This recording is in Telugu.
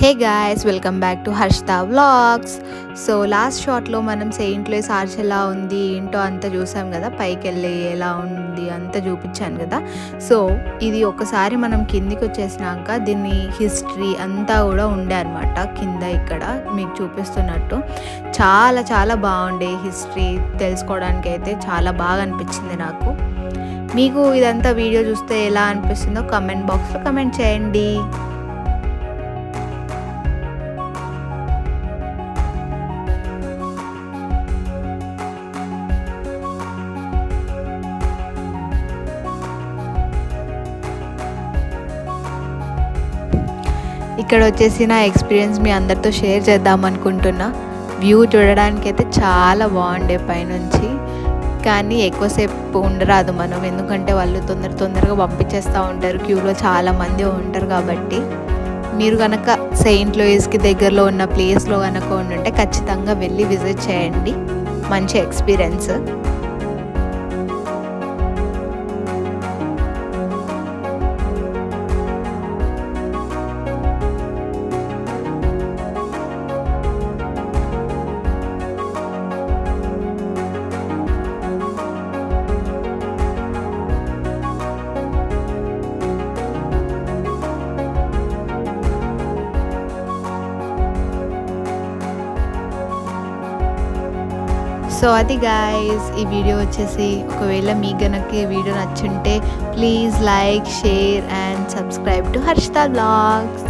Hey guys welcome back to Harshitha vlogs so last షాట్లో మనం సెయింట్లో లూయిస్ ఎలా ఉంది ఏంటో అంతా చూసాం కదా పైకి వెళ్ళి ఎలా ఉంది అంతా చూపించాను కదా. సో ఇది ఒకసారి మనం కిందికి వచ్చేసినాక దీన్ని హిస్టరీ అంతా కూడా ఉండే అనమాట కింద ఇక్కడ మీకు చూపిస్తున్నట్టు. చాలా చాలా బాగుండే హిస్టరీ తెలుసుకోవడానికి అయితే చాలా బాగా అనిపించింది నాకు. మీకు ఇదంతా వీడియో చూస్తే ఎలా అనిపిస్తుందో కమెంట్ బాక్స్లో కమెంట్ చేయండి. ఇక్కడ వచ్చేసి నా ఎక్స్పీరియన్స్ మీ అందరితో షేర్ చేద్దాం అనుకుంటున్నా. వ్యూ చూడడానికి అయితే చాలా బాగుండే పైనుంచి. కానీ ఎక్కువసేపు ఉండరాదు మనం. ఎందుకంటే వాళ్ళు తొందర తొందరగా పంపించేస్తూ ఉంటారు. క్యూలో చాలామంది ఉంటారు కాబట్టి. మీరు కనుక సెయింట్ లూయిస్కి దగ్గరలో ఉన్న ప్లేస్లో కనుక ఉండుంటే ఖచ్చితంగా వెళ్ళి విజిట్ చేయండి. మంచి ఎక్స్పీరియన్స్. సో అది గాయస్ ఈ వీడియో వచ్చేసి ఒకవేళ మీ గనక ఈ video నచ్చుంటే please like share and subscribe to Harshitha blogs